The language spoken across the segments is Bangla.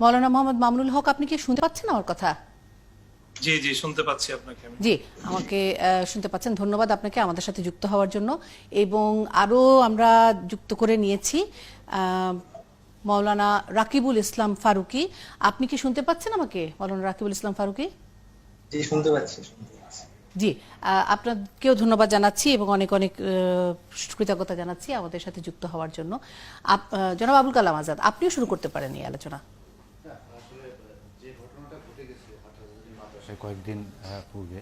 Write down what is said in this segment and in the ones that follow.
মৌলানা মোহাম্মদ মামুনুল হক আপনি কি শুনতে পাচ্ছেন আমার কথা? জি জি শুনতে পাচ্ছি আপনাকে আমি। জি আমাকে শুনতে পাচ্ছেন। ধন্যবাদ আপনাকে আমাদের সাথে যুক্ত হওয়ার জন্য। এবং আরও আমরা যুক্ত করে নিয়েছি আহ, মৌলানা রাকিবুল ইসলাম ফারুকি। আপনি কি শুনতে পাচ্ছেন আমাকে মৌলানা রাকিবুল ইসলাম ফারুকি? জি শুনতে পাচ্ছি জি আপনাকেও ধন্যবাদ জানাচ্ছি এবং অনেক অনেক আহ, কৃতজ্ঞতা জানাচ্ছি আমাদের সাথে যুক্ত হওয়ার জন্য। আপ- জনাব আবুল কালাম আজাদ আপনিও শুরু করতে পারেন এই আলোচনা যে ঘটনাটা ঘটে গেছে হাটহাজারী মাদ্রাসায় কয়েকদিন পূর্বে।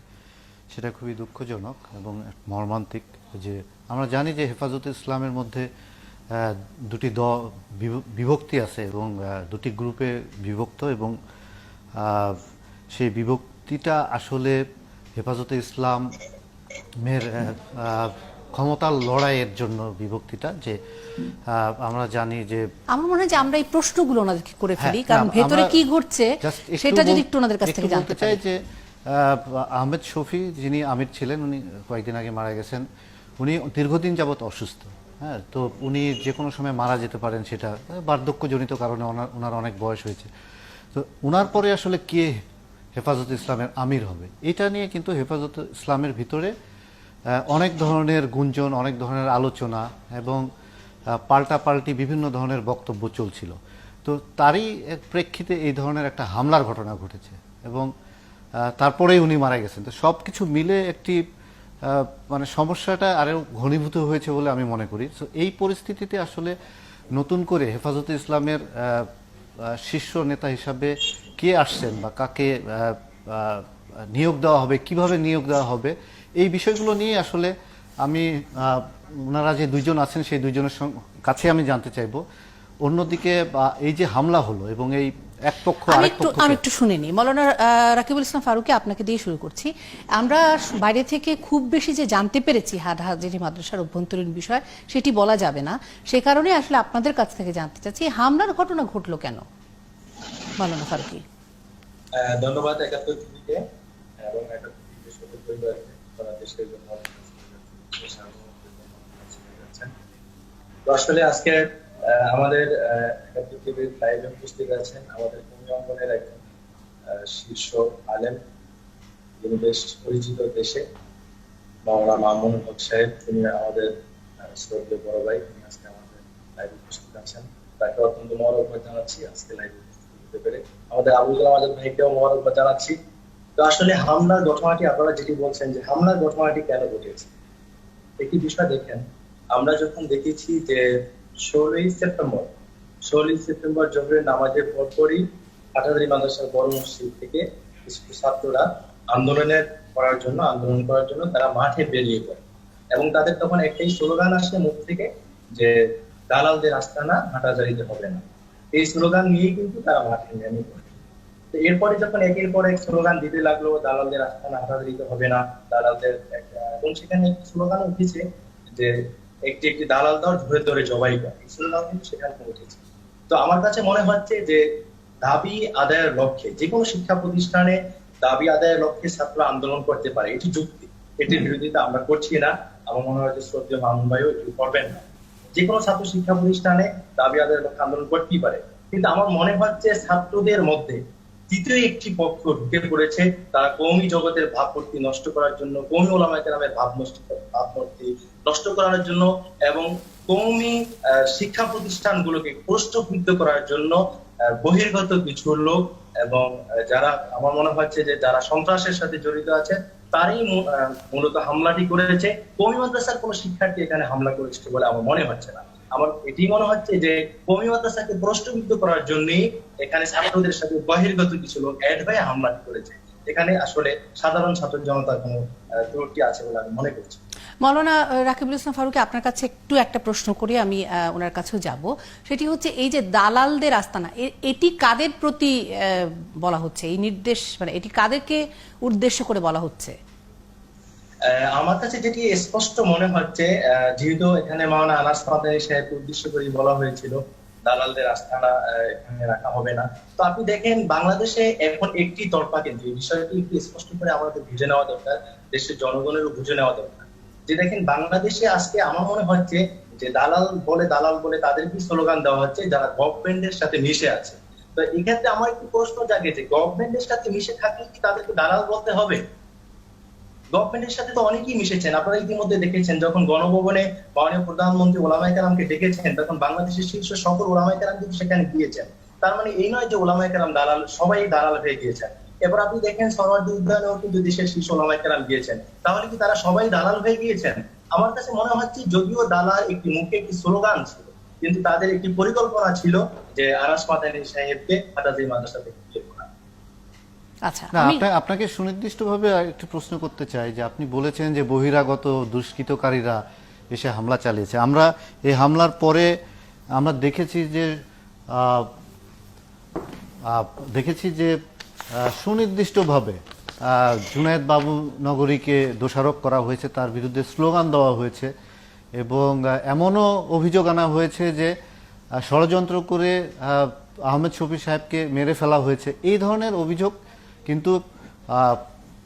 সেটা খুবই দুঃখজনক এবং মর্মান্তিক যে আমরা জানি যে হেফাজত ইসলামের মধ্যে দুটি দ বিভক্তি আছে এবং দুটি গ্রুপে বিভক্ত এবং সেই বিভক্তিটা আসলে হেফাজতে ইসলামের ক্ষমতার লড়াইয়ের জন্য বিভক্তিটা যে আমরা জানি যে আমার মনে হয় যে আমরা এই প্রশ্নগুলো ওনাদেরকে করে ফেলি হ্যাঁ, কারণ ভেতরে কি ঘটছে সেটা যদি একটু ওনাদের কাছ থেকে জানতে চাই যে আহমেদ শফি যিনি আমির ছিলেন উনি কয়েকদিন আগে মারা গেছেন উনি দীর্ঘদিন যাবত অসুস্থ হ্যাঁ তো উনি যে কোনো সময় মারা যেতে পারেন সেটা বার্ধক্যজনিত কারণে ওনার ওনার অনেক বয়স হয়েছে। তো ওনার পরে আসলে কে হেফাজত ইসলামের আমির হবে? এটা নিয়ে কিন্তু হেফাজত ইসলামের ভিতরে অনেক ধরনের গুঞ্জন, অনেক ধরনের আলোচনা এবং পাল্টাপাল্টি বিভিন্ন ধরনের বক্তব্য চলছিল। তো তারই এক প্রেক্ষিতে এই ধরনের একটা হামলার ঘটনা ঘটেছে এবং তারপরেই উনি মারা গেছেন। তো সব কিছু মিলে একটি মানে সমস্যাটা আরও ঘনীভূত হয়েছে বলে আমি মনে করি। তো এই পরিস্থিতিতে আসলে নতুন করে হেফাজতে ইসলামের শীর্ষ নেতা হিসাবে কে আসছেন বা কাকে নিয়োগ দেওয়া হবে, কীভাবে নিয়োগ দেওয়া হবে এই বিষয়গুলো নিয়ে আসলে আমি আহ, ওনারা যে দুজন আছেন সেই দুজনের কাছে আমি জানতে চাইব। অন্যদিকে বা এই যে হামলা হলো এবং এই এক পক্ষ আমি একটু আমি একটু শুনে নিই। মৌলানা আহ, রাকিবুল ইসলাম ফারুকি আপনাকে দিয়ে শুরু করছি। আমরা বাইরে থেকে খুব বেশি যে জানতে পেরেছি হাটহাজারি মাদ্রাসার অভ্যন্তরীণ বিষয় সেটি বলা যাবে না। সে কারণে আসলে আপনাদের কাছ থেকে জানতে চাচ্ছি হামলার ঘটনা ঘটলো কেন? মৌলানা ফারুকি। ধন্যবাদ একাত্তর এবং একাত্তর সারা দেশের জন্য। তো আসলে আজকে আমাদের একাত্তর টিভির লাইভে উপস্থিত আছেন আমাদের ভূমি অঙ্গনের একজন শীর্ষ আলেম, যিনি বেশ পরিচিত দেশে, মাওলানা মামুন হক সাহেব, তিনি আমাদের শ্রদ্ধেয় বড় ভাই, তিনি আজকে আমাদের লাইভে উপস্থিত আছেন তাকে অত্যন্ত মহরকবাদ জানাচ্ছি, আজকে লাইভে উপস্থিত হতে পেরে আমাদের আবুল কালাম আজাদ ভাইকেও মহরকবাদ জানাচ্ছি তো আসলে হামলার ঘটনাটি আপনারা যেটি বলছেন যে হামলার ঘটনাটি কেন ঘটেছে? একটি বিষয় দেখেন, আমরা যখন দেখেছি যে ষোলোই সেপ্টেম্বর ষোলোই সেপ্টেম্বর জহরের নামাজের পরপরই হাটাদারি মাদ্রাসার বড় মসজিদ থেকে কিছু ছাত্ররা আন্দোলনের করার জন্য, আন্দোলন করার জন্য তারা মাঠে বেরিয়ে পড়ে এবং তাদের তখন একটাই স্লোগান আসে মুখ থেকে যে দালালদের আস্তানা হাটাজারিতে হবে না। এই স্লোগান নিয়েই কিন্তু তারা মাঠে নেমে পড়ে। তো এরপরে যখন একের পর এক স্লোগান দিতে লাগল দালালদের আস্তানা হাঁটা দিতে হবে না দালালদের এবং সেখানে একটি স্লোগান উঠেছে যে একটি একটি দালাল দর ধরে ধরে জবাই করে এই স্লোগান কিন্তু সেখানে উঠেছে। তো আমার কাছে মনে হচ্ছে যে দাবি আদায়ের লক্ষ্যে যে কোনো শিক্ষা প্রতিষ্ঠানে দাবি আদায়ের লক্ষ্যে ছাত্র আন্দোলন করতে পারে এটি যুক্তি। এটির বিরোধিতা আমরা করছি না আমার মনে হয় যে শ্রদ্ধেয় মামুন ভাইও এটি করবেন না। যে কোনো ছাত্র শিক্ষা প্রতিষ্ঠানে দাবি আদায়ের লক্ষ্যে আন্দোলন করতেই পারে। কিন্তু আমার মনে হচ্ছে ছাত্রদের মধ্যে তৃতীয় একটি পক্ষ ঢুকে পড়েছে, তারা কৌমি জগতের ভাবমূর্তি নষ্ট করার জন্য, কৌমি ওলামায় নামের ভাব নষ্ট ভাবমূর্তি নষ্ট করার জন্য এবং কৌমি শিক্ষা প্রতিষ্ঠানগুলোকে প্রশ্নবিদ্ধ করার জন্য বহির্গত কিছু লোক এবং যারা, আমার মনে হচ্ছে যে যারা সন্ত্রাসের সাথে জড়িত আছে, তারই মূলত হামলাটি করেছে। কৌমি মাদ্রাসার কোনো শিক্ষার্থী এখানে হামলা করেছে বলে আমার মনে হচ্ছে না। আমার এটি মনে হচ্ছে যে কৌমি মাদ্রাসাকে প্রশ্নবিদ্ধ করার জন্যই এখানে ছাত্রদের সাথে বহির্গত কিছু লোক অ্যাড হয়ে হামলা করেছে। এখানে আসলে সাধারণ ছাত্র জনতার কোনো ত্রুটি আছে বলে আমি মনে করছি। মৌলানা রাকিবুল ইসলাম ফারুকি আপনার কাছে একটু একটা প্রশ্ন করি, আমি ওনার কাছেও যাব। সেটি হচ্ছে এই যে দালালদের আস্তানা এটি কাদের প্রতি বলা হচ্ছে? এই নির্দেশ মানে এটি কাদেরকে উদ্দেশ্য করে বলা হচ্ছে? আমার কাছে যেটি স্পষ্ট মনে হচ্ছে যেহেতু এখানে মাওলানা আনাস সাহেব উদ্দেশ্য করে বলা হয়েছিল, দালালদের আস্থানা এখানে রাখা হবে না। তো আপনি দেখেন, বাংলাদেশে এখন একটি তরফা কিন্তু এই বিষয়টি একটু স্পষ্ট করে আমাদের বুঝে নেওয়া দরকার, দেশের জনগণেরও বুঝে নেওয়া দরকার। যে দেখেন, বাংলাদেশে আজকে আমার মনে হচ্ছে যে দালাল বলে দালাল বলে তাদেরকে স্লোগান দেওয়া হচ্ছে, যারা গভর্নমেন্টের সাথে মিশে আছে। তো এক্ষেত্রে আমার একটু প্রশ্ন জাগে যে গভর্নমেন্টের সাথে মিশে থাকলে কি তাদেরকে দালাল বলতে হবে? গভর্নমেন্টের সাথে তো অনেকেই মিশেছেন। আপনারা ইতিমধ্যে দেখেছেন, যখন গণভবনে মাননীয় প্রধানমন্ত্রী ওলামাই কালামকে ডেকেছেন, তখন বাংলাদেশের শীর্ষ সকল ওলামাই কালাম কিন্তু সেখানে গিয়েছেন। তার মানে এই নয় যে ওলামাই কালাম দালাল, সবাই দালাল হয়ে গিয়েছেন। এবার আপনি দেখেন সরওয়ার্দী উদ্যানেও কিন্তু দেশের শীর্ষ ওলামাই কালাম গিয়েছেন। তাহলে কি তারা সবাই দালাল হয়ে গিয়েছেন? আমার কাছে মনে হচ্ছে যদিও দালাল একটি মুখে একটি স্লোগান ছিল, কিন্তু তাদের একটি পরিকল্পনা ছিল যে আনাস মাদানী সাহেবকে হাটাজি মাদ্রাসা থেকে আচ্ছা না আপনাকে সুনির্দিষ্টভাবে একটু প্রশ্ন করতে চাই যে আপনি বলেছেন যে বহিরাগত দুষ্কৃতকারীরা এসে হামলা চালিয়েছে। আমরা এই হামলার পরে আমরা দেখেছি যে দেখেছি যে সুনির্দিষ্টভাবে জুনায়েদ বাবু নগরীকে দোষারোপ করা হয়েছে তার বিরুদ্ধে স্লোগান দেওয়া হয়েছে এবং এমনও অভিযোগ আনা হয়েছে যে ষড়যন্ত্র করে আহমেদ শফি সাহেবকে মেরে ফেলা হয়েছে। এই ধরনের অভিযোগ কিন্তু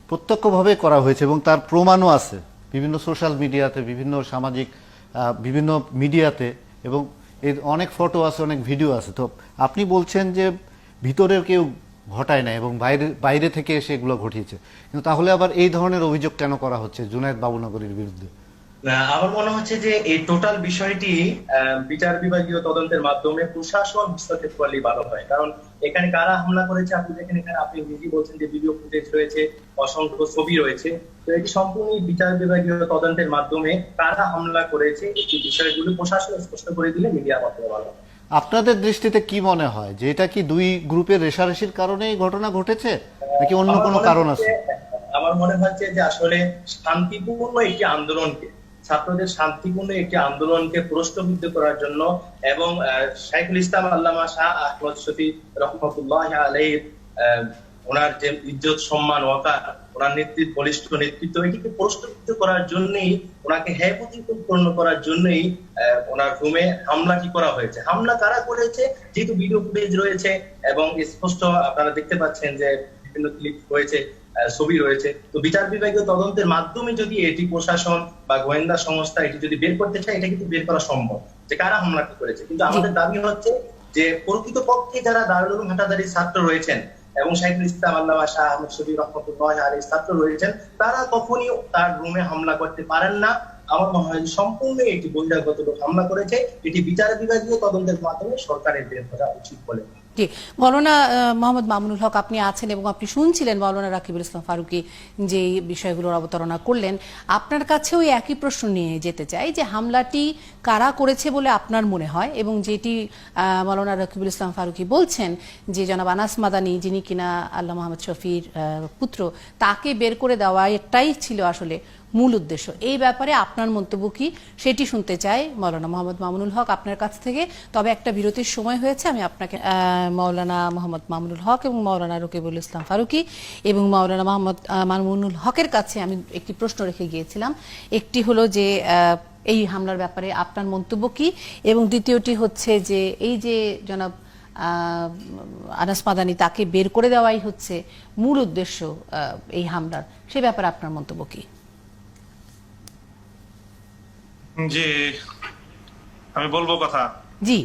প্রত্যক্ষভাবে করা হয়েছে এবং তার প্রমাণও আছে। বিভিন্ন সোশ্যাল মিডিয়াতে, বিভিন্ন সামাজিক বিভিন্ন মিডিয়াতে এবং এর অনেক ফটো আছে, অনেক ভিডিও আছে। তো আপনি বলছেন যে ভিতরের কেউ ঘটায় না এবং বাইরে বাইরে থেকে এসে এগুলো ঘটিয়েছে। কিন্তু তাহলে আবার এই ধরনের অভিযোগ কেন করা হচ্ছে জুনায়েদ বাবুনগরীর বিরুদ্ধে? আমার মনে হচ্ছে যে এই টোটাল বিষয়টি আহ, বিচার বিভাগীয় তদন্তের মাধ্যমে প্রশাসন হস্তক্ষেপ করলেই ভালো হয়। কারণ এখানে কারা হামলা করেছে আপনি দেখেন এখানে আপনি নিজেই বলছেন যে ভিডিও ফুটেজ রয়েছে অসংখ্য ছবি রয়েছে। তো এটি সম্পূর্ণ বিচার বিভাগীয় তদন্তের মাধ্যমে কারা হামলা করেছে এই বিষয়গুলো প্রশাসন স্পষ্ট করে দিলে মিডিয়া মাধ্যমে ভালো আপনাদের দৃষ্টিতে কি মনে হয়? যে এটা কি দুই গ্রুপের রেশারেশির কারণে এই ঘটনা ঘটেছে নাকি অন্য কোনো কারণ আছে? আমার মনে হচ্ছে যে আসলে শান্তিপূর্ণ একটি আন্দোলনকে ছাত্রদের শান্তিপূর্ণ একটি আন্দোলনকে প্রশ্নবিদ্ধ করার জন্য এবং শাইখুল ইসলাম আল্লামা শাহ আহমদ শফি রহমতুল্লাহ আলাই ওনার যে ইজ্জত, সম্মান ওয়াকার ওনার নেতৃত্ব বলিষ্ঠ নেতৃত্ব, এটিকে প্রশ্নবিদ্ধ করার জন্যই, ওনাকে প্রতিপূর্ণ করার জন্যই ওনার রুমে হামলাটি করা হয়েছে? হামলা কারা করেছে? যেহেতু ভিডিও ফুটেজ রয়েছে এবং স্পষ্ট আপনারা দেখতে পাচ্ছেন যে বিভিন্ন ক্লিপ রয়েছে। ছবি রয়েছে। তো বিচার বিভাগীয় তদন্তের মাধ্যমে যদি এটি প্রশাসন বা গোয়েন্দা সংস্থা এটি যদি বের করতে চায়, এটা কিন্তু বের করা সম্ভব। যে কারা হামলাটি করেছে। কিন্তু আমাদের দাবি হচ্ছে যে প্রকৃতপক্ষে যারা দারুল উলুম হাটাদারির ছাত্র রয়েছেন এবং শাহিদুল ইসলাম আল্লামা শাহ আহমদ শফি, রহমতুল্লাহ আলী ছাত্র রয়েছেন, তারা কখনই তার রুমে হামলা করতে পারেন না। আমার মনে হয় সম্পূর্ণ এটি বহিরাগত লোক হামলা করেছে। এটি বিচার বিভাগীয় তদন্তের মাধ্যমে সরকারের বের করা উচিত বলে। জি মৌলানা মোহাম্মদ মামুনুল হক আপনি আছেন এবং আপনি শুনছিলেন মৌলানা রাকিবুল ইসলাম ফারুকি যে বিষয়গুলোর অবতারণা করলেন। আপনার কাছেও এই একই প্রশ্ন নিয়ে যেতে চাই যে হামলাটি কারা করেছে বলে আপনার মনে হয়? এবং যেটি মৌলানা রাকিবুল ইসলাম ফারুকি বলছেন যে জনাব আনাস মাদানি, যিনি কিনা আল্লাহ মোহাম্মদ শফির পুত্র, তাকে বের করে দেওয়া এটাই ছিল আসলে মূল উদ্দেশ্য। এই ব্যাপারে আপনার মন্তব্য কি সেটি শুনতে চাই মৌলানা মোহাম্মদ মামুনুল হক আপনার কাছ থেকে। তবে একটা বিরতির সময় হয়েছে, আমি আপনাকে মৌলানা মোহাম্মদ মামুনুল হক এবং মৌলানা রকিবুল ইসলাম ফারুকি এবং মৌলানা মোহাম্মদ মামুনুল হকের কাছে আমি একটি প্রশ্ন রেখে গিয়েছিলাম। একটি হলো যে এই হামলার ব্যাপারে আপনার মন্তব্য কি? এবং দ্বিতীয়টি হচ্ছে যে, এই যে জনাব আনাস মাদানি তাকে বের করে দেওয়াই হচ্ছে মূল উদ্দেশ্য এই হামলার, সে ব্যাপারে আপনার মন্তব্য কি? জি আমি বলব কথা। জি।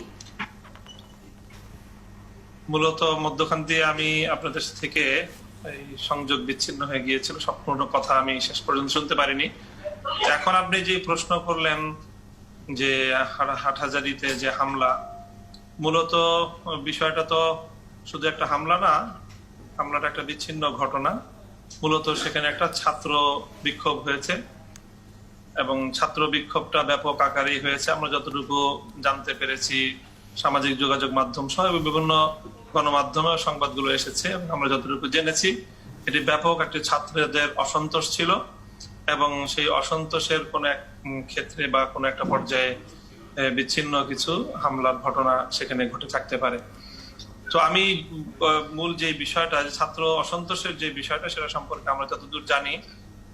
মূলত মধ্যখান দিয়ে আমি আপনাদের থেকে এই সংযোগ বিচ্ছিন্ন হয়ে গিয়েছিল সম্পূর্ণ কথা আমি শেষ পর্যন্ত শুনতে পারিনি। এখন আপনি যে প্রশ্ন করলেন যে হাট- হাটহাজারিতে যে হামলা মূলত বিষয়টা তো শুধু একটা হামলা না হামলাটা একটা বিচ্ছিন্ন ঘটনা। মূলত সেখানে একটা ছাত্র বিক্ষোভ হয়েছে। এবং ছাত্র বিক্ষোভটা ব্যাপক আকারেই হয়েছে। আমরা যতটুকু জানতে পেরেছি সামাজিক যোগাযোগ মাধ্যম সহ বিভিন্ন গণমাধ্যমে সংবাদগুলো এসেছে এবং আমরা যতটুকু জেনেছি, এটি ব্যাপক একটি ছাত্রদের অসন্তোষ ছিল এবং সেই অসন্তোষের কোনো এক ক্ষেত্রে বা কোনো একটা পর্যায়ে বিচ্ছিন্ন কিছু হামলার ঘটনা সেখানে ঘটে থাকতে পারে। তো আমি মূল যে বিষয়টা ছাত্র অসন্তোষের যে বিষয়টা, সেটা সম্পর্কে আমরা যতদূর জানি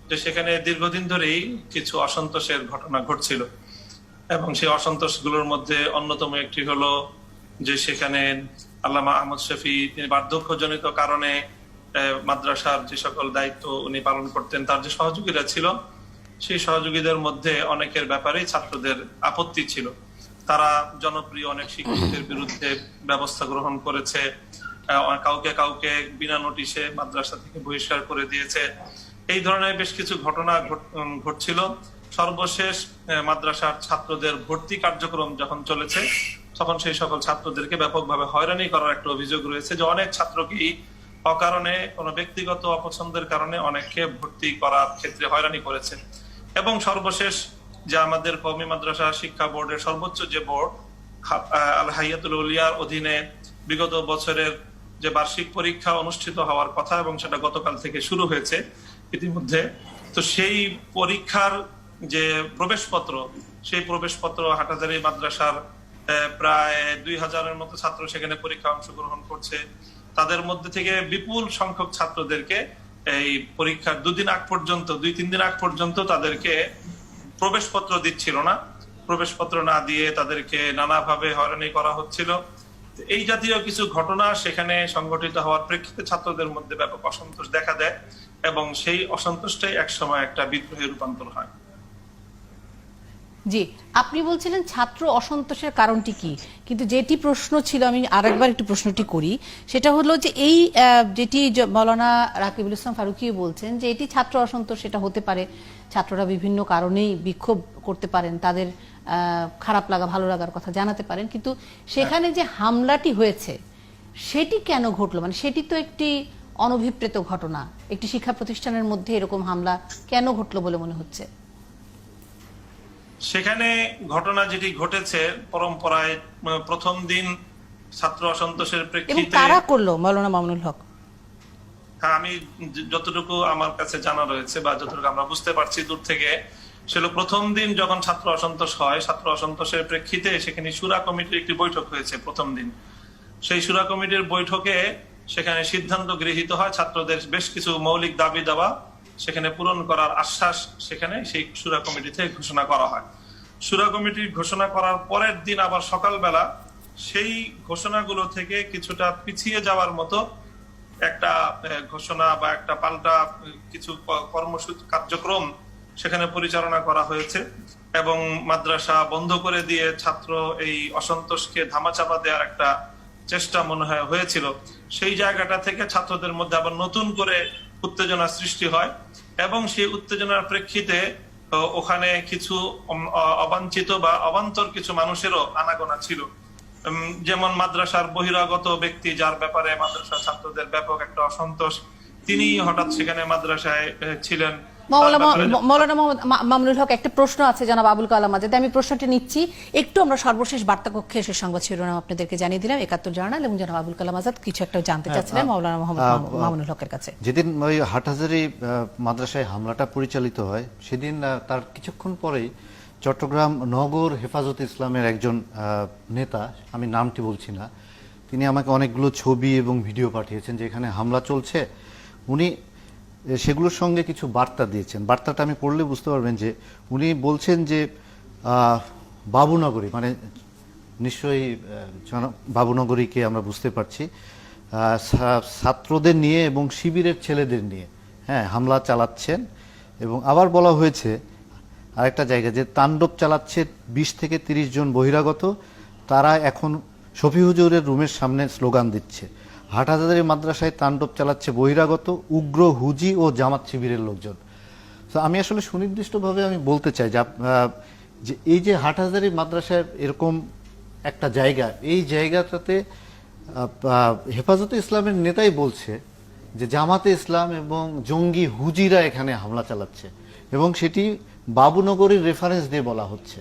যে সেখানে দীর্ঘদিন ধরেই কিছু অসন্তোষের ঘটনা ঘটছিল। এবং সেই অসন্তোষগুলোর মধ্যে অন্যতম একটি হলো যে সেখানে আল্লামা আহমদ শফি, তিনি বার্ধক্যজনিত কারণে মাদ্রাসার যে সকল দায়িত্ব উনি পালন করতেন, তার যে সহযোগীরা ছিল, সেই সহযোগীদের মধ্যে অনেকের ব্যাপারেই ছাত্রদের আপত্তি ছিল। তারা জনপ্রিয় অনেক শিক্ষকদের বিরুদ্ধে ব্যবস্থা গ্রহণ করেছে কাউকে কাউকে বিনা নোটিশে মাদ্রাসা থেকে বহিষ্কার করে দিয়েছে। এই ধরনের বেশ কিছু ঘটনা ঘটছিল। সর্বশেষ মাদ্রাসার ছাত্রদের ভর্তি কার্যক্রম যখন চলেছে, তখন সেই সকল ছাত্রদেরকে ব্যাপকভাবে হয়রানি করার একটা অভিযোগ রয়েছে যে অনেক ছাত্রকেই অকারণে কোনো ব্যক্তিগত অপছন্দের কারণে অনেককে ভর্তি করার ক্ষেত্রে হয়রানি করেছে। এবং সর্বশেষ যে আমাদের কমি মাদ্রাসা শিক্ষা বোর্ডের সর্বোচ্চ যে বোর্ড আল হাইয়াতুল উলিয়ার অধীনে বিগত বছরের যে বার্ষিক পরীক্ষা অনুষ্ঠিত হওয়ার কথা এবং সেটা গতকাল থেকে শুরু হয়েছে ইতিমধ্যে। তো সেই পরীক্ষার যে প্রবেশপত্র, সেই প্রবেশপত্র হাটাজারি মাদ্রাসার প্রায় দুই হাজারের মতো ছাত্র সেখানে পরীক্ষা অংশগ্রহণ করছে। তাদের মধ্যে থেকে বিপুল সংখ্যক ছাত্রদেরকে এই পরীক্ষার দুদিন আগ পর্যন্ত, দুই, তিন দিন আগ পর্যন্ত তাদেরকে প্রবেশপত্র দিচ্ছিল না। প্রবেশপত্র না দিয়ে তাদেরকে নানাভাবে হয়রানি করা হচ্ছিল। এই জাতীয় কিছু ঘটনা সেখানে সংঘটিত হওয়ার প্রেক্ষিতে ছাত্রদের মধ্যে ব্যাপক অসন্তোষ দেখা দেয় এবং সেই অসন্তোষটাই একসময় একটা বিদ্রোহে রূপান্তর হয়। জি, আপনি বলছিলেন ছাত্র অসন্তোষের কারণটি কি? কিন্তু যেটি প্রশ্ন ছিল, আমি আরেকবার একটু প্রশ্নটি করি। সেটা হলো যে এই যেটি মৌলানা রাকিবুল ইসলাম ফারুকিও বলছেন যে এটি ছাত্র অসন্তোষ, সেটা হতে পারে। ছাত্ররা বিভিন্ন কারণেই বিক্ষোভ করতে পারেন, তাদের খারাপ লাগা ভালো লাগার কথা জানাতে পারেন। কিন্তু সেখানে যে হামলাটি হয়েছে সেটি কেন ঘটলো? মানে সেটি তো একটি অনভিপ্রেত ঘটনা। একটি শিক্ষা প্রতিষ্ঠানের মধ্যে এরকম হামলা কেন ঘটলো বলে মনে হচ্ছে? সেখানে ঘটনা যেটি ঘটেছে পরম্পরায় প্রথম দিন ছাত্র অসন্তোষের প্রেক্ষিতে কারা করল মৌলানা মামুনুল হক? হ্যাঁ আমি যতটুকু আমার কাছে জানা রয়েছে বা যতটুকু আমরা বুঝতে পারছি দূর থেকে সেটা প্রথম দিন যখন ছাত্র অসন্তোষ হয়। ছাত্র অসন্তোষের প্রেক্ষিতে সেখানে সুরা কমিটির একটি বৈঠক হয়েছে প্রথম দিন। সেই সুরা কমিটির বৈঠকে সেখানে সিদ্ধান্ত গৃহীত হয়। ছাত্রদের বেশ কিছু মৌলিক দাবি দাবা সেখানে পূরণ করার আশ্বাস সেখানে সেই সুরা কমিটি থেকে ঘোষণা করা হয়। সুরা কমিটি ঘোষণা করার পরের দিন আবার সকালবেলা সেই ঘোষণাগুলো থেকে কিছুটা পিছিয়ে যাওয়ার মতো একটা ঘোষণা বা একটা পাল্টা কিছু কর্মসূচি, কার্যক্রম সেখানে পরিচালনা করা হয়েছে এবং মাদ্রাসা বন্ধ করে দিয়ে ছাত্র এই অসন্তোষকে ধামাচাপা দেওয়ার একটা চেষ্টা মনে হয় হয়েছিল। সেই জায়গাটা থেকে ছাত্রদের মধ্যে আবার নতুন করে উত্তেজনা সৃষ্টি হয় এবং সেই উত্তেজনার প্রেক্ষিতে ওখানে কিছু অবাঞ্ছিত বা অবান্তর কিছু মানুষেরও আনাগোনা ছিল। যেমন মাদ্রাসার বহিরাগত ব্যক্তি যার ব্যাপারে মাদ্রাসার ছাত্রদের ব্যাপক একটা অসন্তোষ তিনি হঠাৎ সেখানে মাদ্রাসায় ছিলেন। মৌলানা মামুনুল হক একটা প্রশ্ন আছে জনাব আবুল কালাম আজাদ আমি প্রশ্নটি নিচ্ছি। একটু আমরা সর্বশেষ বার্তা কক্ষে এসে সংবাদ শিরোনাম আপনাদেরকে জানিয়ে দিলাম একাত্তর জার্নাল এবং জনাব আবুল কালাম আজাদ কিছু একটা জানতে চাচ্ছিলেন মৌলানা মোহাম্মদ মামুনুল হকের কাছে। যেদিন ওই হাটহাজারি মাদ্রাসায় হামলাটা পরিচালিত হয় সেদিন তার কিছুক্ষণ পরেই চট্টগ্রাম নগর হেফাজত ইসলামের একজন আহ, নেতা আমি নামটি বলছি না তিনি আমাকে অনেকগুলো ছবি এবং ভিডিও পাঠিয়েছেন যে এখানে হামলা চলছে। উনি সেগুলোর সঙ্গে কিছু বার্তা দিয়েছেন। বার্তাটা আমি পড়লে বুঝতে পারবেন যে উনি বলছেন যে বাবুনগরী মানে নিশ্চয়ই বাবুনগরীকে আমরা বুঝতে পারছি ছাত্রদের নিয়ে এবং শিবিরের ছেলেদের নিয়ে হ্যাঁ হামলা চালাচ্ছেন এবং আবার বলা হয়েছে আরেকটা জায়গা যে তাণ্ডব চালাচ্ছে বিশ থেকে তিরিশ জন বহিরাগত, তারা এখন শফি হুজুরের রুমের সামনে স্লোগান দিচ্ছে। হাটহাজারি মাদ্রাসায় তাণ্ডব চালাচ্ছে বহিরাগত, উগ্র, হুজি ও জামাত শিবিরের লোকজন। তো আমি আসলে সুনির্দিষ্টভাবে আমি বলতে চাই যে এই যে হাটহাজারি মাদ্রাসায় এরকম একটা জায়গা, এই জায়গাটাতে হেফাজতে ইসলামের নেতাই বলছে যে জামাতে ইসলাম এবং জঙ্গি হুজিরা এখানে হামলা চালাচ্ছে এবং সেটি বাবুনগরীর রেফারেন্স দিয়ে বলা হচ্ছে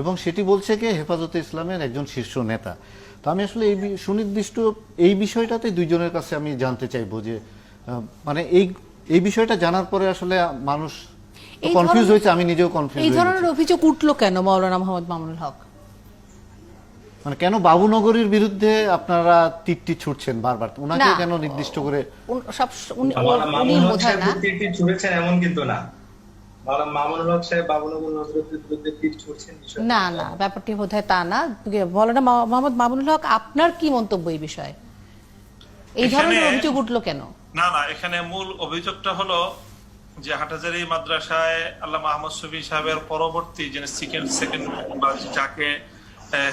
এবং সেটি বলছে কি? হেফাজতে ইসলামের একজন শীর্ষ নেতা। তো আমি আসলে এই সুনির্দিষ্ট এই বিষয়টাতে দুইজনের কাছে আমি জানতে চাইব যে মানে এই এই বিষয়টা জানার পরে আসলে মানুষ কনফিউজ হয়েছে আমি নিজেও কনফিউজ এই ধরনের অভিযোগ উঠল কেন মৌলানা মোহাম্মদ মামুনুল হক? মানে কেন বাবুনগরীর বিরুদ্ধে আপনারা তীরটি ছুটছেন বারবার? ওনাকে কেন নির্দিষ্ট করে সব উনি- মাওলানা বোধহয় না। তীরটি ছুঁড়েছেন এমন কিন্তু না। মাওলানা মামুনুল হক সাহেব বিরুদ্ধে তীর ছুঁড়ছেন না না ব্যাপারটি বোধহয় তা না। মোহাম্মদ মামুনুল হক আপনার কি মন্তব্য এই বিষয়ে? এই ধরনের অভিযোগ উঠল কেন? না না এখানে মূল অভিযোগটা হলো যে হাটাজারি মাদ্রাসায় আল্লাহ মাহমদ শফি সাহেবের পরবর্তী যিনি সেকেন্ড সেকেন্ড বা যাকে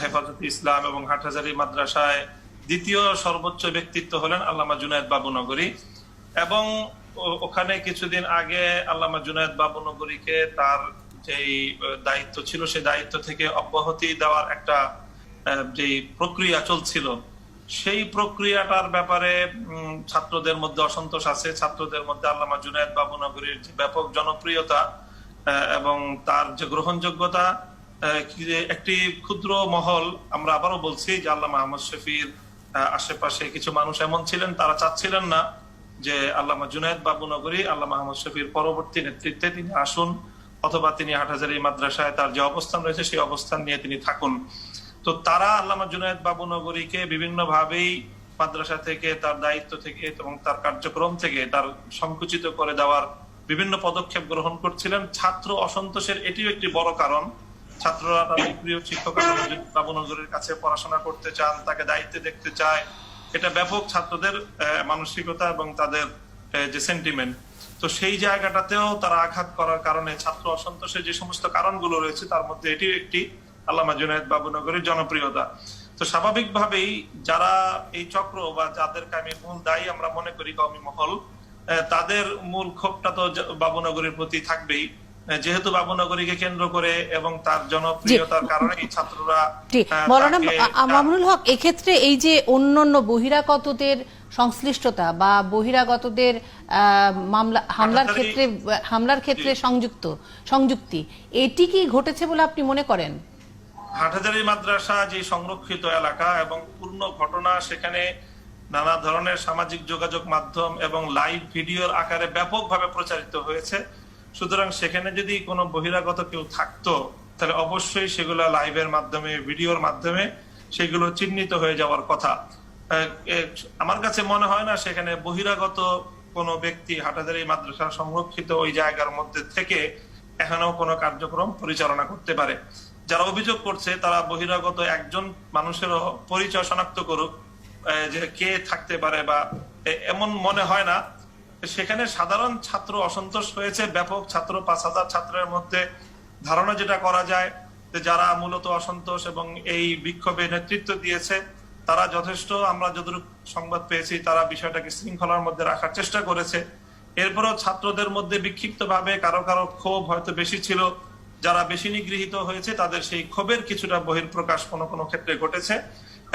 হেফাজত ইসলাম এবং হাটহাজারি মাদ্রাসায় দ্বিতীয় সর্বোচ্চ ব্যক্তিত্ব হলেন আল্লামা জুনায়দ বাবু নগরী এবং ওখানে কিছুদিন আগে আল্লামা জুনায়দ বাবুনগরীকে তার যেই দায়িত্ব ছিল, সেই দায়িত্ব থেকে অব্যাহতি দেওয়ার একটা যেই প্রক্রিয়া চলছিল, সেই প্রক্রিয়াটার ব্যাপারে ছাত্রদের মধ্যে অসন্তোষ আছে। ছাত্রদের মধ্যে আল্লামা জুনায়দ বাবুনগরীর যে ব্যাপক জনপ্রিয়তা এবং তার যে গ্রহণযোগ্যতা একটি ক্ষুদ্র মহল, আমরা আবারও বলছি যে আল্লামা আহমদ শফির আশেপাশে কিছু মানুষ এমন ছিলেন, তারা চাচ্ছিলেন না। যে আল্লামা জুনায়দ বাবুনগরী, আল্লামা আহমদ শফির পরবর্তী নেতৃত্বে তিনি আসুন, অথবা তিনি হাটহাজারি মাদ্রাসায় তার যে অবস্থান রয়েছে সেই অবস্থান নিয়ে তিনি থাকুন। তো তারা আল্লামা জুনায়দ বাবুনগরীকে বিভিন্ন ভাবেই মাদ্রাসা থেকে, তার দায়িত্ব থেকে এবং তার কার্যক্রম থেকে, তার সংকুচিত করে দেওয়ার বিভিন্ন পদক্ষেপ গ্রহণ করছিলেন। ছাত্র অসন্তোষের এটিও একটি বড় কারণ। ছাত্ররা তাদের প্রিয় শিক্ষক জুনায়দ বাবুনগরীর কাছে পড়াশোনা করতে চান, তাকে দায়িত্বে দেখতে চায় এটা ব্যাপক ছাত্রদের মানসিকতা এবং তাদের যে সেন্টিমেন্ট তো সেই জায়গাটাতেও তারা আঘাত করার কারণে ছাত্র অসন্তোষের যে সমস্ত কারণগুলো রয়েছে, তার মধ্যে এটি একটি আল্লামা জুনায়দ বাবুনগরের জনপ্রিয়তা। তো স্বাভাবিকভাবেই যারা এই চক্র বা যাদেরকে আমি মূল দায়ী আমরা মনে করি কওমি মহল তাদের মূল ক্ষোভটা তো বাবুনগরীর প্রতি থাকবেই। যেহেতু বাবুনগরীকে কেন্দ্র করে এবং তার জনপ্রিয়তার কারণে ছাত্ররা মামুনুল হক এক্ষেত্রে এই যে অন্যান্য বহিরাগতদের সংশ্লিষ্টতা বা বহিরাগতদের মামলা হামলার ক্ষেত্রে হামলার ক্ষেত্রে সংযুক্ত সংযুক্তি এটি কি ঘটেছে বলে আপনি মনে করেন? হাটহাজারী মাদ্রাসা যে সংরক্ষিত এলাকা এবং পূর্ণ ঘটনা সেখানে নানা ধরনের সামাজিক যোগাযোগ মাধ্যম এবং লাইভ ভিডিওর আকারে ব্যাপকভাবে প্রচারিত হয়েছে। সুতরাং সেখানে যদি কোনো বহিরাগত কেউ থাকতো, তাহলে অবশ্যই সেগুলো লাইভের মাধ্যমে, ভিডিওর মাধ্যমে সেগুলো চিহ্নিত হয়ে যাওয়ার কথা। আমার কাছে মনে হয় না সেখানে বহিরাগত কোনো ব্যক্তি হাটাজারি মাদ্রাসা সংরক্ষিত ওই জায়গার মধ্যে থেকে এখনও কোনো কার্যক্রম পরিচালনা করতে পারে। যারা অভিযোগ করছে, তারা বহিরাগত একজন মানুষেরও পরিচয় শনাক্ত করুক যে কে থাকতে পারে বা এমন মনে হয় না। সেখানে সাধারণ ছাত্র অসন্তোষ হয়েছে। ব্যাপক ছাত্র, পাঁচ হাজার ছাত্রের মধ্যে ধারণা যেটা করা যায় যে যারা মূলত অসন্তোষ এবং এই বিক্ষোভে নেতৃত্ব দিয়েছে, তারা যথেষ্ট, আমরা যতটুকু সংবাদ পেয়েছি, তারা বিষয়টাকে শৃঙ্খলার মধ্যে রাখার চেষ্টা করেছে। এরপরও ছাত্রদের মধ্যে বিক্ষিপ্ত ভাবে কারও কারও ক্ষোভ হয়তো বেশি ছিল। যারা বেশি নিগৃহীত হয়েছে, তাদের সেই ক্ষোভের কিছুটা বহির্প্রকাশ কোনো কোনো ক্ষেত্রে ঘটেছে।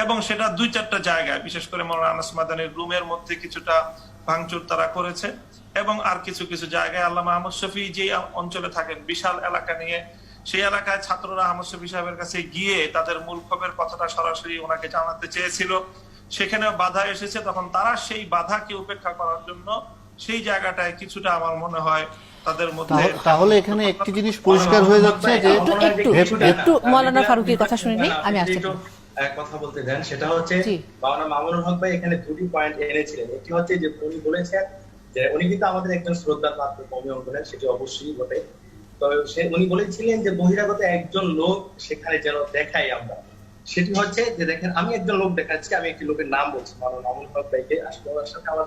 এবং সেটা দুই চারটা জায়গায়, বিশেষ করে মৌলানা আনাস মাদানির রুমের মধ্যে কিছুটা ভাঙচুর তারা করেছে এবং আর কিছু কিছু জায়গায় আল্লামা আহমদ শফি যে অঞ্চলে থাকেন বিশাল এলাকা নিয়ে সেই এলাকায় ছাত্ররা আহমদ শফি সাহেবের কাছে গিয়ে তাদের মূল ক্ষোভের কথাটা সরাসরি ওনাকে জানাতে চেয়েছিল সেখানে বাধা এসেছে তখন তারা সেই বাধাকে উপেক্ষা করার জন্য সেই জায়গাটায় কিছুটা আমার মনে হয় তাদের মধ্যে তাহলে এখানে একটি জিনিস পরিষ্কার হয়ে যাচ্ছে যে একটু- একটু- মৌলানা ফারুকীর কথা শুনে আমি আসছি। আহ, কথা বলতে দেন সেটা হচ্ছে। মাওলানা মামুনুল হক ভাই এখানে দুটি পয়েন্ট এনেছিলেন। একটি হচ্ছে যে উনি বলেছেন যে উনি কিন্তু আমাদের একজন শ্রদ্ধার পাত্র কমি অঙ্গনের সেটি অবশ্যই বটে। তো সে উনি বলেছিলেন যে বহিরাগত একজন লোক সেখানে যেন দেখাই আমরা। সেটি হচ্ছে যে দেখেন আমি একজন লোক দেখাচ্ছি আমি একটি লোকের নাম বলছি মাওলানা মামুনুল হক ভাইকে। আসলে ওনার সাথে আমার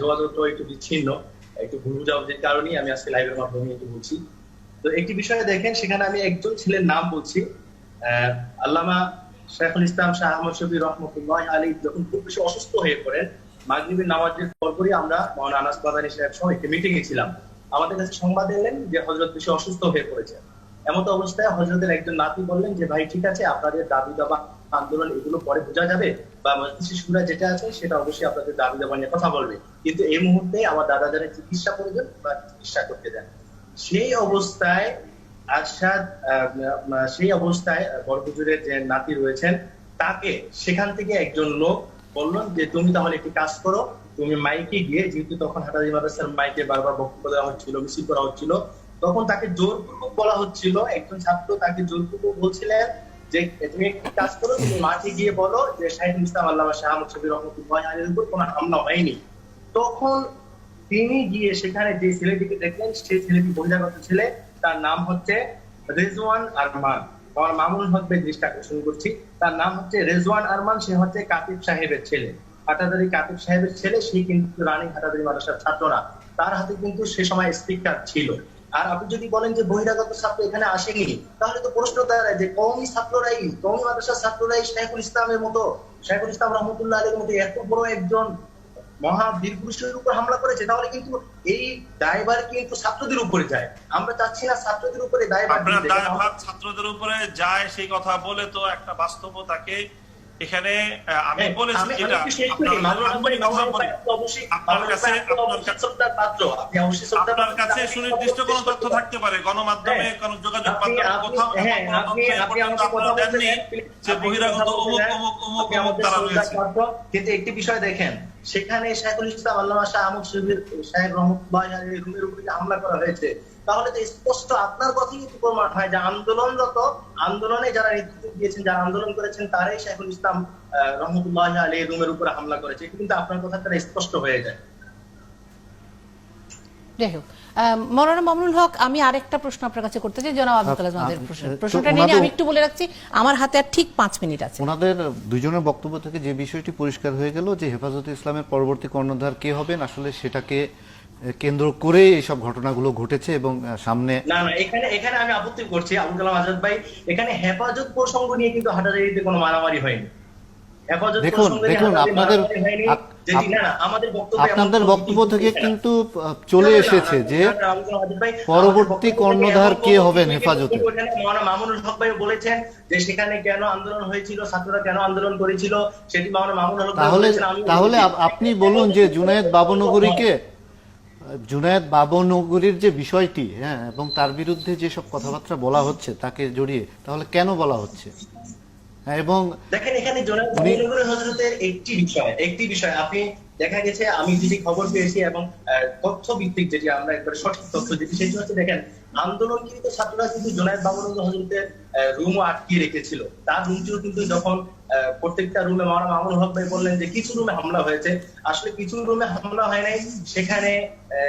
যোগাযোগটা একটু বিচ্ছিন্ন একটু ভুল যাওয়ার কারণেই আমি আজকে লাইভের মাধ্যমে একটু বলছি। তো একটি বিষয়ে দেখেন সেখানে আমি একজন ছেলের নাম বলছি আহ, আল্লামা শেখুল ইসলাম শাহ আহমদ শফি রহমতুল্লাহ আলী যখন খুব বেশি অসুস্থ হয়ে পড়েন মাগরিবের নামাজের পরপরই আমরা মহান আনাস বাদানী সাহেব সহ একটি মিটিং এ ছিলাম। আমাদের কাছে সংবাদ এলেন যে হজরত বেশি অসুস্থ হয়ে পড়েছে। এমত অবস্থায় হজরতের একজন নাতি বললেন যে, ভাই, ঠিক আছে, আপনাদের দাবি দাবা আন্দোলন এগুলো পরে বোঝা যাবে বা সুরা যেটা আছে সেটা অবশ্যই আপনাদের দাবি দাবা নিয়ে কথা বলবে। কিন্তু এই মুহূর্তে আমার দাদা যারা চিকিৎসা প্রয়োজন বা চিকিৎসা করতে দেন। সেই অবস্থায় আরশাদ সেই অবস্থায় বরগুজুরের যে নাতি রয়েছেন, তাকে সেখান থেকে একজন লোক বললেন যে, তুমি তাহলে একটি কাজ করো, তুমি মাইকে গিয়ে, যেহেতু তখন হাটারি মাদ্রাসার মাইকে বারবার বক্তব্য দেওয়া হচ্ছিল, মিছিল করা হচ্ছিল, তখন তাকে জোরপূর্বক বলা হচ্ছিল, একজন ছাত্র তাকে জোরপূর্বক বলছিলেন যে, তুমি একটি কাজ করো, তুমি মাঠে গিয়ে বলো যে, শাহিদ ইসলাম আল্লাহ শাহ শফি রহমতুল্লাহ আলীর উপর কোনো হামলা হয়নি। তখন তিনি গিয়ে সেখানে যে ছেলেটিকে দেখলেন সেই ছেলেটি বহিরাগত ছেলে তার নাম হচ্ছে রেজওয়ান আরমান। আমার মামুন হক ভাই দৃষ্টি আকর্ষণ করছি। তার নাম হচ্ছে রেজওয়ান আরমান, সে হচ্ছে কাতিব সাহেবের ছেলে। হাটাদারি কাতিব সাহেবের ছেলে, সে কিন্তু রানী হাটাদারি মাদ্রাসার ছাত্র না। তার হাতে কিন্তু সে সময় স্পিকার ছিল। আর আপনি যদি বলেন যে বহিরাগত ছাত্র এখানে আসেনি, তাহলে তো প্রশ্ন দাঁড়ায় যে কৌমি ছাত্ররাই কৌমি মাদ্রাসার ছাত্ররাই শেখুল ইসলামের মতো শেখুল ইসলাম রহমতুল্লাহ আলীর মতো এত বড় একজন মহা বীর পুরুষের উপর হামলা করেছে তাহলে কিন্তু এই দায়ভার কিন্তু ছাত্রদের উপরে যায়? আমরা চাচ্ছি না ছাত্রদের উপরে দায়ভার ছাত্রদের উপরে যায় সেই কথা বলে তো একটা বাস্তবতাকে এখানে আমি হ্যাঁ, বলেছি যেটা আমি করি। আপনার- কাছে আপনার সুনির্দিষ্ট কোনো তথ্য থাকতে পারে? গণমাধ্যমে হ্যাঁ। কোন যোগাযোগ মাধ্যমে কোথাও হ্যাঁ, আমাকে আপনারা দেননি। যে বহিরাগত অমুক অমুক অমুক অমুক তারা রয়েছে। কিন্তু একটি বিষয় দেখেন সেখানে শেখুল ইসলাম আল্লামা শাহ আলাইহির রুমের উপরে হামলা করা হয়েছে তাহলে তো স্পষ্ট আপনার কথাই কিন্তু প্রমাণ হয় যে আন্দোলনরত আন্দোলনে যারা নেতৃত্ব দিয়েছেন যারা আন্দোলন করেছেন তারাই শেখুল ইসলাম রহমতুল্লাহ আলী রুমের উপরে হামলা করেছে। কিন্তু আপনার কথা দ্বারা স্পষ্ট হয়ে যায়। যাই হোক মামুনুল হক আমি আরেকটা প্রশ্ন আপনার কাছে করতে চাই জনাব আব্দুল কালাম আমাদের প্রশ্ন। প্রশ্নটা নিয়ে আমি একটু বলে রাখছি আমার হাতে আর ঠিক পাঁচ মিনিট আছে। ওনাদের দুজনের বক্তব্য থেকে যে বিষয়টি পরিষ্কার হয়ে গেল যে হেফাজতে ইসলামের পরবর্তী কর্ণধার কে হবেন আসলে সেটাকে কেন্দ্র করে এইসব ঘটনাগুলো ঘটেছে এবং সামনে না না এখানে এখানে আমি আপত্তি করছি আবুল কালাম আজাদ ভাই এখানে হেফাজত প্রসঙ্গ নিয়ে কিন্তু হাটাজারিতে কোনো মারামারি হয়নি। দেখুন, দেখুন, আপনাদের- আপনাদের বক্তব্য থেকে কিন্তু চলে এসেছে যে পরবর্তী কর্ণধার কে হবেন হেফাজতে? মামুনুল হক ভাই বলেছেন যে সেখানে কেন আন্দোলন হয়েছিল ছাত্ররা কেন আন্দোলন করেছিল সেটি মামুনুল হক তাহলে তাহলে আপনি বলুন যে জুনায়েদ বাবনগরীকে জুনায়েদ বাবনগরীর যে বিষয়টি হ্যাঁ এবং তার বিরুদ্ধে যেসব কথাবার্তা বলা হচ্ছে তাকে জড়িয়ে তাহলে কেন বলা হচ্ছে? হ্যাঁ, এবং দেখেন এখানে হজরতের একটি বিষয় একটি বিষয়। আপনি দেখা গেছে আমি যেটি খবর পেয়েছি এবং তথ্য ভিত্তিক যেটি আমরা একবার সঠিক তথ্য যেটি সেটি হচ্ছে দেখেন আন্দোলনকৃত ছাত্ররা কিন্তু জোনায়দ বাবুল হজরতের রুমও আটকিয়ে রেখেছিল। তার রুমটিও কিন্তু যখন প্রত্যেকটা রুমে মারা মামুন হক ভাই বললেন যে কিছু রুমে হামলা হয়েছে, আসলে কিছু রুমে হামলা হয় নাই। সেখানে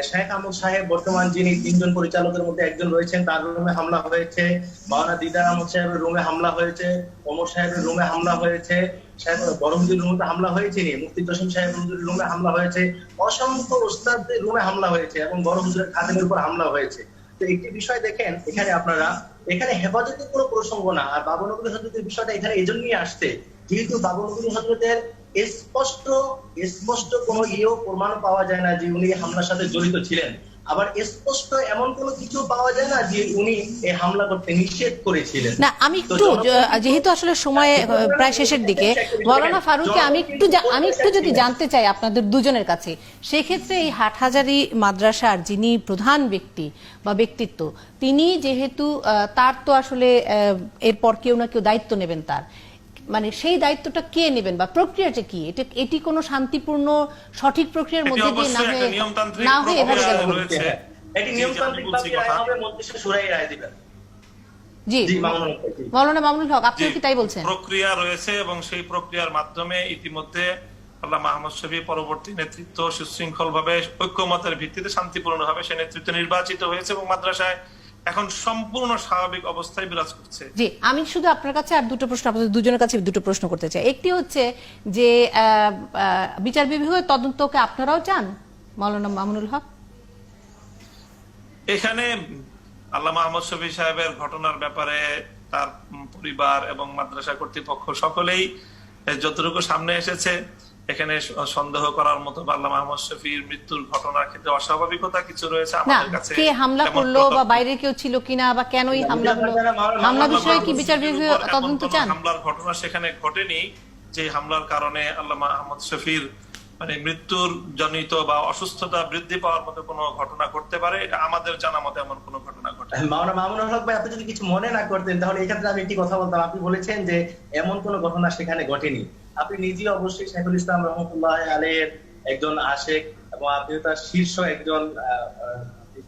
শেখ আহমদ সাহেব বর্তমান যিনি তিনজন পরিচালকের মধ্যে একজন রয়েছেন, তার রুমে হামলা হয়েছে। মাওলানা দিদার আহমদ সাহেবের রুমে হামলা হয়েছে, ওমর সাহেবের রুমে হামলা হয়েছে বড় হুজুর রুমে হামলা হয়েছে নি মুফতি জসিম সাহেব হুজুর রুমে হামলা হয়েছে। অসংখ্য ওস্তাদদের রুমে হামলা হয়েছে এবং বড় খাদেমের উপর হামলা হয়েছে। তো একটি বিষয় দেখেন, এখানে আপনারা, এখানে হেফাজতের কোনো প্রসঙ্গ না, আর বাবু নবী হজরতের বিষয়টা এখানে এই জন্যই আসছে। যেহেতু বাবু নবী হজরতের স্পষ্ট স্পষ্ট কোনো ইয়েও প্রমাণ পাওয়া যায় না যে উনি হামলার সাথে জড়িত ছিলেন। আবার স্পষ্ট এমন কোনো কিছু পাওয়া যায় না যে উনি এই হামলা করতে নিষেধ করেছিলেন। না আমি একটু যেহেতু আসলে সময় প্রায় শেষের দিকে মৌলানা ফারুককে আমি একটু আমি একটু যদি জানতে চাই আপনাদের দুজনের কাছে সেক্ষেত্রে এই হাটহাজারি মাদ্রাসার যিনি প্রধান ব্যক্তি বা ব্যক্তিত্ব তিনি যেহেতু আহ, তার তো আসলে আহ, এরপর কেউ না কেউ দায়িত্ব নেবেন তার। মানে সেই দায়িত্বটা কে নেবেন বা প্রক্রিয়াটা কি? এটা এটি কোনো শান্তিপূর্ণ সঠিক প্রক্রিয়ার মধ্যে দিয়ে না হয়ে না হয়ে এভাবে গেল। এটি জি, জি, নিয়মতান্ত্রিক ভাবে রায় হবে মধ্যে সুরাই রায় দিবেন। জি। মামুনুল হক জি, কি তাই বলছেন? প্রক্রিয়া রয়েছে এবং সেই প্রক্রিয়ার মাধ্যমে ইতিমধ্যে আল্লাহ মাহমুদ শফি পরবর্তী নেতৃত্ব সুশৃঙ্খল ভাবে ঐক্যমতের ভিত্তিতে শান্তিপূর্ণ ভাবে সে নেতৃত্ব নির্বাচিত হয়েছে এবং মাদ্রাসায় এখন সম্পূর্ণ স্বাভাবিক অবস্থায় বিরাজ করছে। জি আমি শুধু আপনার কাছে আর দুটো প্রশ্ন আপনাদের দুজনের কাছে দুটো প্রশ্ন করতে চাই। একটি হচ্ছে যে বিচার বিভাগের তদন্তকে আপনারাও চান মাওলানা মামুনুল হক? এখানে আল্লাহ মাহমুদ শফি সাহেবের ঘটনার ব্যাপারে তার পরিবার এবং মাদ্রাসা কর্তৃপক্ষ সকলেই যতটুকু সামনে এসেছে এখানে সন্দেহ করার মতো বা আল্লাহ মাহমুদ শফির মৃত্যুর ঘটনার ক্ষেত্রে অস্বাভাবিকতা কিছু রয়েছে আমাদের কাছে কে হামলা করল বা বাইরে কেউ ছিল কিনা বা কেনই হামলা হলো? হামলা বিষয়ে কি বিচার বিভাগীয় তদন্ত চান? হামলার ঘটনা সেখানে ঘটেনি যে হামলার কারণে আল্লাহ শফির মানে মৃত্যুর জনিত বা অসুস্থতা বৃদ্ধি পাওয়ার মতো কোনো ঘটনা ঘটতে পারে? এটা আমাদের জানা মতো এমন কোনো ঘটনা ঘটে মাওলানা মামুনুল হক ভাই আপনি যদি কিছু মনে না করতেন তাহলে এক্ষেত্রে আমি একটি কথা বলতাম। আপনি বলেছেন যে এমন কোনো ঘটনা সেখানে ঘটেনি। আপনি নিজে অবশ্যই শেখুল ইসলাম রহমতুল্লাহ আলের একজন আশেক এবং আপনি তার শীর্ষ একজন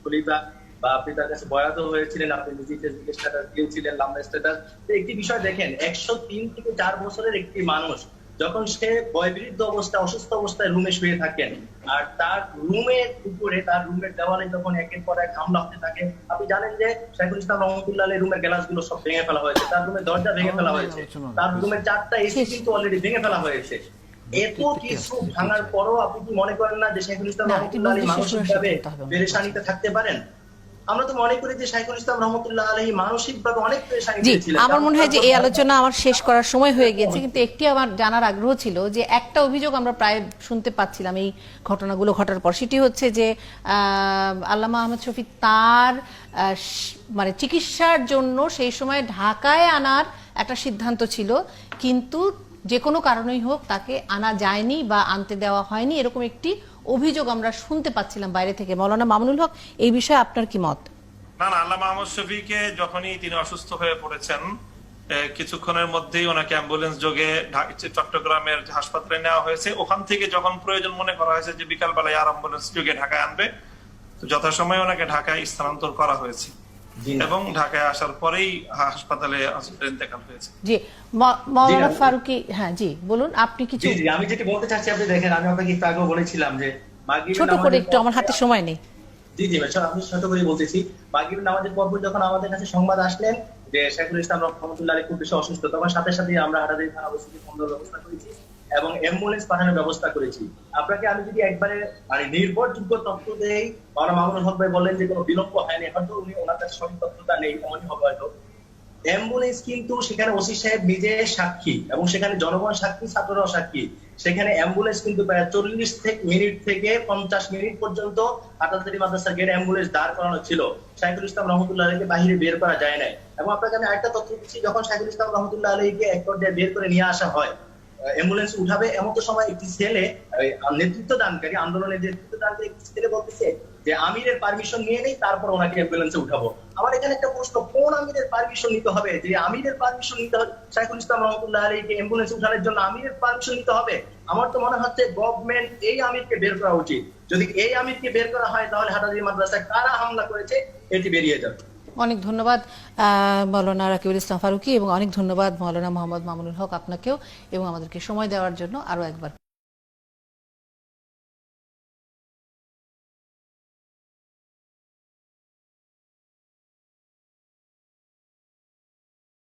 খলিফা বা আপনি তার কাছে বয়াত হয়েছিলেন, আপনি নিজে ফেসবুকে স্ট্যাটাস দিয়েছিলেন লাম্বা স্ট্যাটাস একটি বিষয় দেখেন, একশো তিন থেকে চার বছরের একটি মানুষ যখন সে বয়বৃদ্ধ অবস্থায় অসুস্থ অবস্থায় রুমে শুয়ে থাকেন আর তার রুমের উপরে তার রুমের দেওয়ালে যখন একের পর এক হামলা হতে থাকে আপনি জানেন যে শেখুল ইসলাম রহমতুল্লাহ রুমের গ্লাসগুলো সব ভেঙে ফেলা হয়েছে তার রুমের দরজা ভেঙে ফেলা হয়েছে তার রুমের চারটা এসি কিন্তু অলরেডি ভেঙে ফেলা হয়েছে। এত কিছু ভাঙার পরও আপনি কি মনে করেন না যে শেখুল ইসলাম রহমতুল্লাহ হবে আমাদের। পেরেশানিতে থাকতে পারেন? আমরা তো মনে করি যে শাইখুল ইসলাম রহমতুল্লাহ আলহী মানসিকভাবে অনেক জি আমার মনে হয় যে এই আলোচনা আমার শেষ করার সময় হয়ে গিয়েছে কিন্তু একটি আমার জানার আগ্রহ ছিল যে একটা অভিযোগ আমরা প্রায় শুনতে পাচ্ছিলাম এই ঘটনাগুলো ঘটার পর। সেটি হচ্ছে যে আল্লামা আহমদ শফি তার মানে চিকিৎসার জন্য সেই সময় ঢাকায় আনার একটা সিদ্ধান্ত ছিল কিন্তু যে কোনো কারণেই হোক তাকে আনা যায়নি বা আনতে দেওয়া হয়নি এরকম একটি অভিযোগ আমরা শুনতে পাচ্ছিলাম বাইরে থেকে মৌলানা মামুনুল হক, এই বিষয়ে আপনার কি মত না না আল্লাহ মাহমুদ শফিকে যখনই তিনি অসুস্থ হয়ে পড়েছেন কিছুক্ষণের মধ্যেই ওনাকে অ্যাম্বুলেন্স যোগে চট্টগ্রামের হাসপাতালে নেওয়া হয়েছে, ওখান থেকে যখন প্রয়োজন মনে করা হয়েছে যে বিকালবেলায় আর অ্যাম্বুলেন্স যোগে ঢাকায় আনবে যথাসময়ে ওনাকে ঢাকায় স্থানান্তর করা হয়েছে। এবং ঢাকায় আসার পরেই হাসপাতালে ইন্তেকাল হয়েছে। জি ম- মৌলানা আমি- ফারুকি হ্যাঁ জি বলুন আপনি কিছু জি আমি যেটি বলতে চাচ্ছি আপনি দেখেন আমি আপনাকে একটু আগেও বলেছিলাম যে ছোট করে একটু আমার হাতে সময় নেই। জি জি ভাই, আমি ছোট করে বলতেছি মাগরিবের নামাজের পর পর যখন আমাদের কাছে সংবাদ আসলেন যে শেখুল ইসলাম রহমতুল্লাহ খুব বেশি অসুস্থ। তখন সাথে সাথে আমরা হাটাদারি থানা ফোন দেওয়ার ব্যবস্থা করেছি। এবং অ্যাম্বুলেন্স পাঠানোর ব্যবস্থা করেছি। আপনাকে আমি যদি একবারে মানে নির্ভরযোগ্য তথ্য দেই, মাওলানা মামুনুল হক ভাই বললেন যে কোনো বিলম্ব হয়নি, হয়তো উনি ওনার কাছে সঠিক তথ্যটা নেই, এমনই হবে হয়তো। অ্যাম্বুলেন্স কিন্তু সেখানে ওসি সাহেব নিজে সাক্ষী এবং সেখানে জনগণ সাক্ষী, ছাত্ররাও সাক্ষী। সেখানে অ্যাম্বুলেন্স কিন্তু প্রায় চল্লিশ মিনিট থেকে পঞ্চাশ মিনিট পর্যন্ত আটাদারি মাদ্রাসার গেট অ্যাম্বুলেন্স দাঁড় করানো ছিল। শাইখুল ইসলাম রহমতুল্লাহ আলীকে বাহিরে বের করা যায় নাই। এবং আপনাকে আমি আরেকটা তথ্য দিচ্ছি, যখন শাইখুল ইসলাম রহমতুল্লাহ আলীকে এক পর্যায়ে বের করে নিয়ে আসা হয় অ্যাম্বুলেন্স উঠাবে এমন তো সময় একটি ছেলে নেতৃত্ব দানকারী, আন্দোলনের নেতৃত্ব দানকারী একটি ছেলে বলতেছে যে, আমিরের পারমিশন নিয়ে নেই, তারপর ওনাকে অ্যাম্বুলেন্সে উঠাবো। আমার এখানে একটা প্রশ্ন, কোন আমিরের পারমিশন নিতে হবে? যে, আমিরের পারমিশন নিতে হবে, শাইখুল ইসলাম রহমতুল্লাহ আলীকে অ্যাম্বুলেন্স উঠানোর জন্য আমিরের পারমিশন নিতে হবে? আমার তো মনে হচ্ছে গভর্নমেন্ট এই আমিরকে বের করা উচিত। যদি এই আমিরকে বের করা হয়, তাহলে হাটাদি মাদ্রাসায় কারা হামলা করেছে? এটি বেরিয়ে যাবে। অনেক ধন্যবাদ মৌলানা রাকিবুল ইসলাম ফারুকি, এবং অনেক ধন্যবাদ মৌলানা মোহাম্মদ মামুনুল হক আপনাকেও এবং আমাদেরকে সময় দেওয়ার জন্য আরও একবার।